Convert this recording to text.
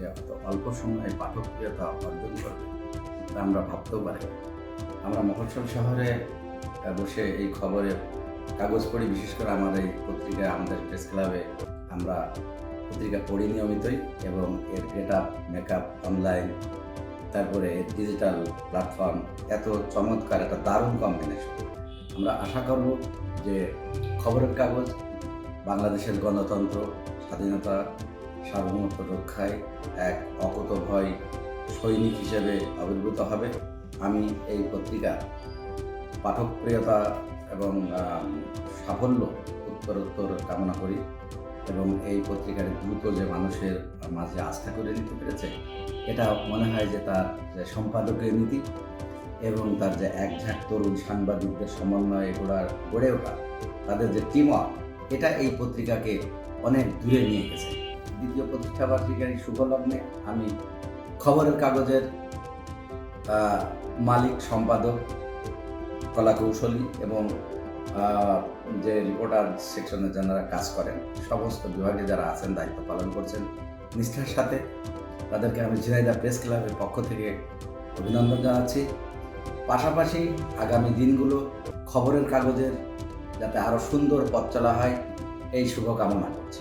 যে অত অল্প সময়ে পাঠকপ্রিয়তা অর্জন করবে, তা আমরা ভাবতেও পারি আমরা মফস্বল শহরে বসে এই খবরে কাগজ পড়ি, বিশেষ করে আমার এই পত্রিকা, আমাদের প্রেস ক্লাবে আমরা পত্রিকা পড়ি নিয়মিতই এবং এর গেট আপ মেকআপ, অনলাইন, তারপরে এর ডিজিটাল প্ল্যাটফর্ম, এত চমৎকার, একটা দারুণ কম্বিনেশন আমরা আশা করব যে খবরের কাগজ, বাংলাদেশের গণতন্ত্র, স্বাধীনতা সার্বভৌমত্ব রক্ষায় এক অকুত ভয় সৈনিক হিসেবে আবির্ভূত হবে। আমি এই পত্রিকা পাঠকপ্রিয়তা এবং সাফল্য, উত্তরোত্তর কামনা করি এবং এই পত্রিকার দ্রুত যে মানুষের মাঝে আস্থা করে নিতে পেরেছে, এটা মনে হয় যে তার যে সম্পাদকের নীতি এবং তার যে একঝাঁক তরুণ সাংবাদিকদের সমন্বয়ে গড়ার, গড়ে ওঠা, তাদের যে টিম এটা এই পত্রিকাকে অনেক দূরে নিয়ে গেছে। দ্বিতীয় প্রতিষ্ঠা বার্ষিকের এই শুভ লগ্নে আমি খবরের কাগজের মালিক, সম্পাদক, কলা কৌশলী এবং যে রিপোর্টার সেকশনে যারা কাজ করেন, সমস্ত বিভাগে যারা আছেন, দায়িত্ব পালন করছেন, নিষ্ঠার সাথে তাদেরকে আমি ঝিনাইদা প্রেস ক্লাবের পক্ষ থেকে অভিনন্দন জানাচ্ছি। পাশাপাশি আগামী দিনগুলো খবরের কাগজের যাতে আরও সুন্দর পথ চলা হয়, এই শুভকামনা করছি।